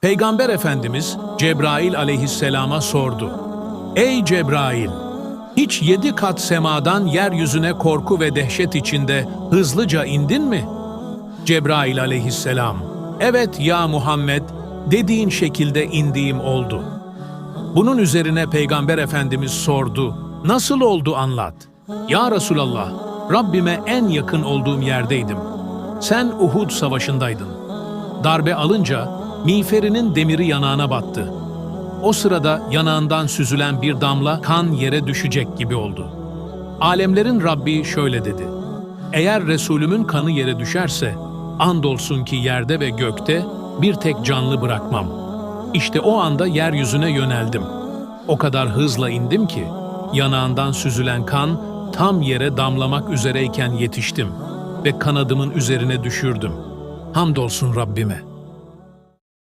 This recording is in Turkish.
Peygamber Efendimiz Cebrail aleyhisselama sordu. Ey Cebrail! Hiç yedi kat semadan yeryüzüne korku ve dehşet içinde hızlıca indin mi? Cebrail aleyhisselam, evet ya Muhammed, dediğin şekilde indiğim oldu. Bunun üzerine Peygamber Efendimiz sordu, nasıl oldu anlat. Ya Resulallah, Rabbime en yakın olduğum yerdeydim. Sen Uhud savaşındaydın. Darbe alınca miğferinin demiri yanağına battı. O sırada yanağından süzülen bir damla kan yere düşecek gibi oldu. Alemlerin Rabbi şöyle dedi. Eğer Resulümün kanı yere düşerse, andolsun ki yerde ve gökte bir tek canlı bırakmam. İşte o anda yeryüzüne yöneldim. O kadar hızla indim ki, yanağından süzülen kan tam yere damlamak üzereyken yetiştim ve kanadımın üzerine düşürdüm. Hamdolsun Rabbime.''